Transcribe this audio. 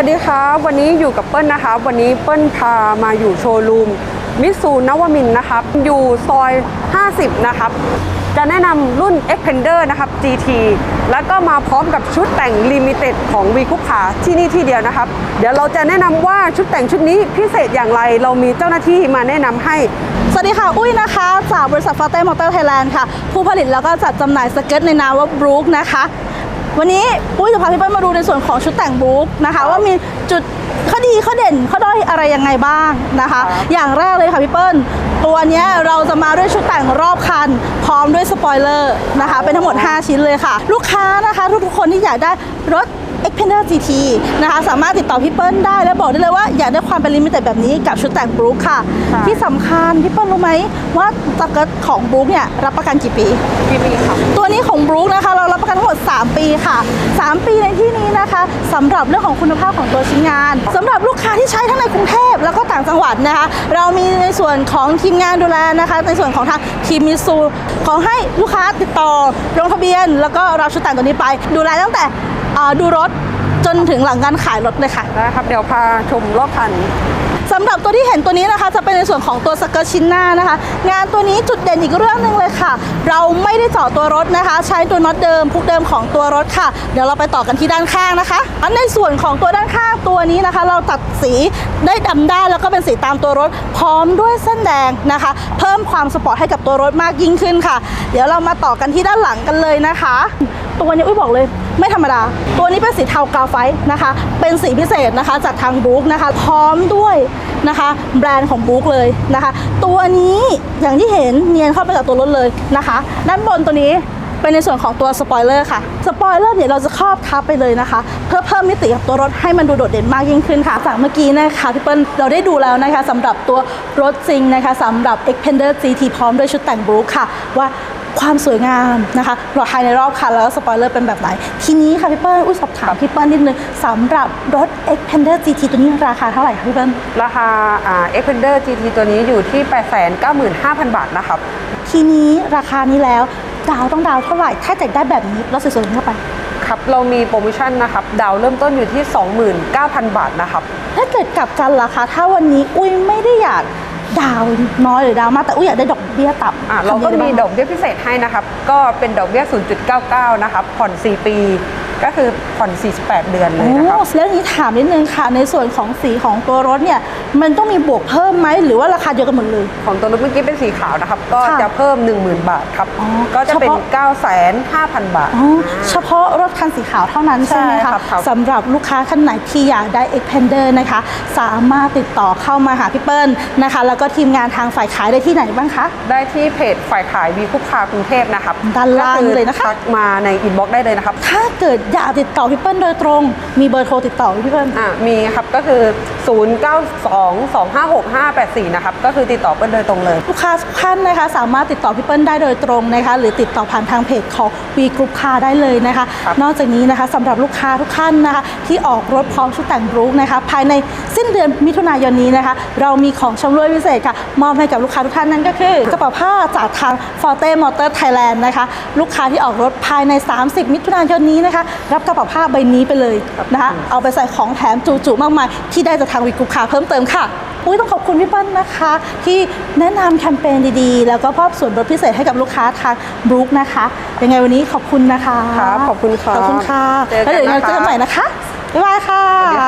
วัสดีครับวันนี้อยู่กับเปิ้ลนะคะ วันนี้เปิ้ลพามาอยู่โชว์รูมมิสูนวมินนะครับ อยู่ซอย 50 นะครับ จะแนะนำรุ่น Xpander นะครับ GT แล้วก็มาพร้อมกับชุดแต่ง Limited ของ v ีคุปขาที่นี่ที่เดียวนะครับ เดี๋ยวเราจะแนะนำว่าชุดแต่งชุดนี้พิเศษอย่างไรเรามีเจ้าหน้าที่มาแนะนำให้ สวัสดีค่ะ อุ้ยนะคะจากบริษัทฟาเต้มอเตอร์ไทยแลนด์ค่ะ ผู้ผลิตแล้วก็จัดจำหน่ายสเก็ตในนามว่าบรูคนะคะ วันนี้อุ้ยจะพาพี่เปิ้ลมาดูในส่วนของชุดแต่งบรูคนะคะ ว่ามีจุดข้อดีข้อเด่นข้อด้อยอะไรยังไงบ้างนะคะครับอย่างแรกเลยค่ะพี่เปิ้ลตัวเนี้ยเราจะมาด้วยชุดแต่งรอบคัน พร้อมด้วยสปอยเลอร์นะคะ เป็นทั้งหมด 5 ชิ้นเลยค่ะ ลูกค้านะคะ ทุกๆคนที่อยากได้รถ Xpander GT นะคะสามารถติดต่อพี่เปิ้ลได้และบอกได้เลยว่าอยากได้ความเป็นลิมิเต็ดแบบนี้กับชุดแต่งบรูคค่ะค่ะ ที่สำคัญพี่เปิ้ลรู้ไหมว่าสเกิร์ตของบรูคเนี่ยรับประกันกี่ปีพี่มีครับตัวนี้ของบรูคนะคะเรารับประ กันทั้งหมด 3 ปีค่ะ 3 ปีในที่นี้นะคะสำหรับเรื่องของคุณภาพของตัวชิ้นงานสำหรับลูกค้าที่ใช้ทั้งในกรุงเทพแล้วก็ต่างจังหวัดนะคะ เรามีในส่วนของทีมงานดูแลนะคะ ในส่วนของทางทีมมิซูขอให้ลูกค้าติดต่อลงทะเบียน แล้วก็รับชุดแต่งตัวนี้ไป ดูแลตั้งแต่ดูรถจนถึงหลังการขายรถเลยค่ะนะครับเดี๋ยวพาชมรอบคันำหรับตัวที่เห็นตัวนี้นะคะจะเป็นในส่วนของตัวสเกิร์ตชิ้นหน้านะคะ งานตัวนี้จุดเด่นอีกเรื่องหนึ่งเลยค่ะ เราไม่ได้เจาะตัวรถนะคะ ใช้ตัวน็อตเดิมพุกเดิมของตัวรถค่ะ เดี๋ยวเราไปต่อกันที่ด้านข้างนะคะอันในส่วนของตัวด้านข้างตัวนี้นะคะ เราตัดสีได้ดำด้านแล้วก็เป็นสีตามตัวรถ พร้อมด้วยเส้นแดงนะคะ เพิ่มความสปอร์ตให้กับตัวรถมากยิ่งขึ้นค่ะ เดี๋ยวเรามาต่อกันที่ด้านหลังกันเลยนะคะ ตัวนี้อุ้ยบอกเลย ไม่ธรรมดา ตัวนี้เป็นสีเทากาไฟนะคะ เป็นสีพิเศษนะคะจากทางบุ๊กนะคะ พร้อมด้วยนะคะ แบรนด์ของบุ๊กเลยนะคะ ตัวนี้อย่างที่เห็นเนียนเข้าไปกับตัวรถเลยนะคะ ด้านบนตัวนี้เป็นในส่วนของตัวสปอยเลอร์ค่ะ สปอยเลอร์เนี่ยเราจะครอบทับไปเลยนะคะ เพื่อเพิ่มมิติกับตัวรถให้มันดูโดดเด่นมากยิ่งขึ้นค่ะ จากเมื่อกี้นะคะพี่เปิ้ลเราได้ดูแล้วนะคะสำหรับตัวรถจริงนะคะสำหรับ Xpander GT พร้อมด้วยชุดแต่งบุ๊กค่ะว่า ความสวยงามนะคะรถภายในรอบคันแล้วก็สปอยเลอร์เป็นแบบไหน ทีนี้ค่ะพี่เปิ้ลอุ้ยสอบถามพี่เปิ้ลนิดนึงสำหรับรถ Xpander GT ตัวนี้ราคาเท่าไหร่คะพี่เปิ้ลราคาอ่า Xpander GT ตัวนี้อยู่ที่ 895,000 บาทนะครับทีนี้ราคานี้แล้วดาวต้องดาวเท่าไหร่ถ้าจะได้แบบนี้รถสวยๆเข้าไปครับเรามีโปรโมชั่นนะครับ ดาวเริ่มต้นอยู่ที่ 29,000 บาทนะครับ ถ้าเกิดกลับกันราคาถ้าวันนี้อุ้ยไม่ได้อยาก ดาวน้อยหรือดาวมากแต่อุ้ยอยากได้ดอกเบี้ยต่ำอะเราก็ทำยังไงมีบ้างดอกเบี้ยพิเศษให้นะครับ ก็เป็นดอกเบี้ย 0.99 นะครับ ผ่อน 4 ปี ก็คือผ่อน 48 เดือนเลยนะครับโอ้แล้วนี้ถามนิดนึงค่ะ ในส่วนของสีของตัวรถเนี่ย มันต้องมีบวกเพิ่มไหมหรือว่าราคาเดียวกันหมดเลย ของตัวรถเมื่อกี้เป็นสีขาวนะครับ ก็ค่ะจะเพิ่ม 10,000 บาทครับ อ๋อก็จะเป็น เฉพาะ 9,500,000บาท อ๋อเฉพาะรถคันสีขาวเท่านั้นใช่ไหมใช่ครัคะบครับสำหรับลูกค้าท่านไหนที่อยากได้ Xpander นะคะ สามารถติดต่อเข้ามาหาพี่เปิ้ลนะคะ แล้วก็ทีมงานทางฝ่ายขายได้ที่ไหนบ้างคะ ได้ที่เพจฝ่ายขายวีคุกคากรุงเทพนะครับด้านล่างก็อเลยนะคะทักมาในอินบ็อกซ์ได้เลยนะครับ ถ้าเกิดอยากติดต่อพี่เปิ้ลโดยตรง มีเบอร์โทรติดต่อไหมพี่เปิ้ลอะมีครับก็คือ 0922565584 นะครับ ก็คือติดต่อเปิ้ลโดยตรงเลย ลูกค้าทุกท่านนะคะ สามารถติดต่อพี่เปิ้ลได้โดยตรงนะคะ หรือติดต่อผ่านทางเพจของ V Group Car ได้เลยนะคะ ครับ นอกจากนี้นะคะสำหรับลูกค้าทุกท่านนะคะ ที่ออกรถพร้อมชุดแต่งบรูคนะคะ ภายในสิ้นเดือนมิถุนายนนี้นะคะ เรามีของชำร่วยพิเศษค่ะ มอบให้กับลูกค้าทุกท่านนั่นก็คือ กระเป๋าผ้าจากทาง Forte Motor Thailand นะคะ ลูกค้าที่ออกรถภายใน 30 มิถุนายนนี้นะคะรับกระเป๋าผ้าใบนี้ไปเลยนะคะเอาไปใส่ของแถมจุๆมากมาย ที่ได้จากทางวีกรุ๊ปคาเพิ่มเติมค่ะอุ้ยต้องขอบคุณพี่เปิ้ลนะคะ ที่แนะนำแคมเปญดีๆ แล้วก็มอบส่วนลดพิเศษให้กับลูกค้าทางบรูคนะคะยังไงวันนี้ขอบคุณนะคะครับขอบคุณครับขอบคุณค่ะ เจอกันแล้วเดี๋ยวยังไงนะคะ เจอกันใหม่นะคะ บ๊ายบายค่ะสวัสดีครับ